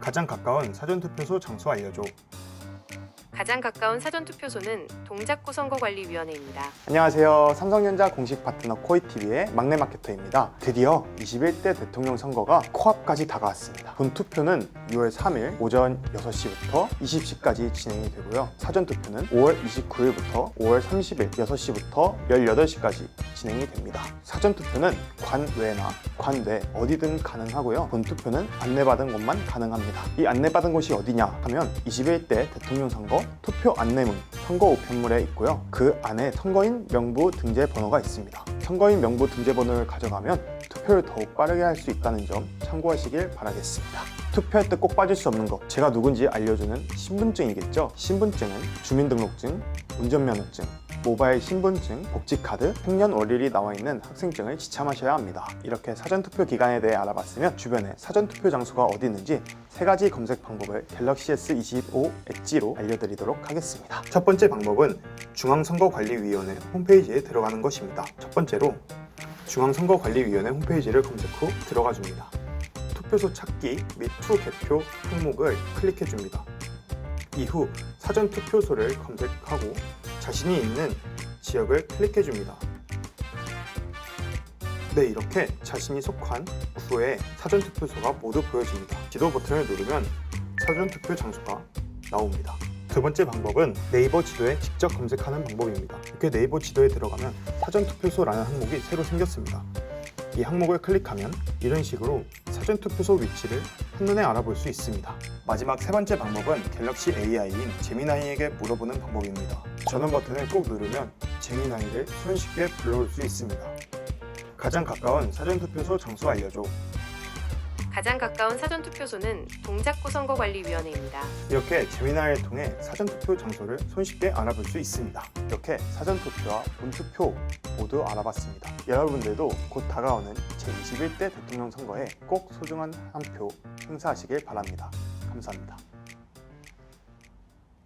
가장 가까운 사전투표소 장소 알려줘. 가장 가까운 사전투표소는 동작구 선거관리위원회입니다. 안녕하세요. 삼성전자 공식 파트너 코이TV의 막내 마케터입니다. 드디어 21대 대통령 선거가 코앞까지 다가왔습니다. 본 투표는 6월 3일 오전 6시부터 20시까지 진행이 되고요. 사전투표는 5월 29일부터 5월 30일 6시부터 18시까지 진행이 됩니다. 사전투표는 관외나 관내 어디든 가능하고요. 본투표는 안내받은 곳만 가능합니다. 이 안내받은 곳이 어디냐 하면 21대 대통령 선거 투표 안내문 선거 우편물에 있고요. 그 안에 선거인 명부 등재 번호가 있습니다. 선거인 명부 등재 번호를 가져가면 투표를 더욱 빠르게 할 수 있다는 점 참고하시길 바라겠습니다. 투표할 때 꼭 빠질 수 없는 것, 제가 누군지 알려주는 신분증이겠죠. 신분증은 주민등록증, 운전면허증, 모바일 신분증, 복지카드, 생년 월일이 나와 있는 학생증을 지참하셔야 합니다. 이렇게 사전투표 기간에 대해 알아봤으면 주변에 사전투표 장소가 어디 있는지 세 가지 검색 방법을 갤럭시 S25 엣지로 알려드리도록 하겠습니다. 첫 번째 방법은 중앙선거관리위원회 홈페이지에 들어가는 것입니다. 첫 번째로 중앙선거관리위원회 홈페이지를 검색 후 들어가 줍니다. 투표소 찾기 및 투 개표 항목을 클릭해 줍니다. 이후 사전 투표소를 검색하고 자신이 있는 지역을 클릭해 줍니다. 네, 이렇게 자신이 속한 구의 사전 투표소가 모두 보여집니다. 지도 버튼을 누르면 사전 투표 장소가 나옵니다. 두 번째 방법은 네이버 지도에 직접 검색하는 방법입니다. 이렇게 네이버 지도에 들어가면 사전투표소라는 항목이 새로 생겼습니다. 이 항목을 클릭하면 이런 식으로 사전투표소 위치를 한눈에 알아볼 수 있습니다. 마지막 세 번째 방법은 갤럭시 AI인 제미나이에게 물어보는 방법입니다. 전원 버튼을 꼭 누르면 제미나이를 손쉽게 불러올 수 있습니다. 가장 가까운 사전투표소 장소 알려줘. 가장 가까운 사전투표소는 동작구 선거관리위원회입니다. 이렇게 제미나이를 통해 사전투표 장소를 손쉽게 알아볼 수 있습니다. 이렇게 사전투표와 본투표 모두 알아봤습니다. 여러분들도 곧 다가오는 제21대 대통령 선거에 꼭 소중한 한 표 행사하시길 바랍니다. 감사합니다.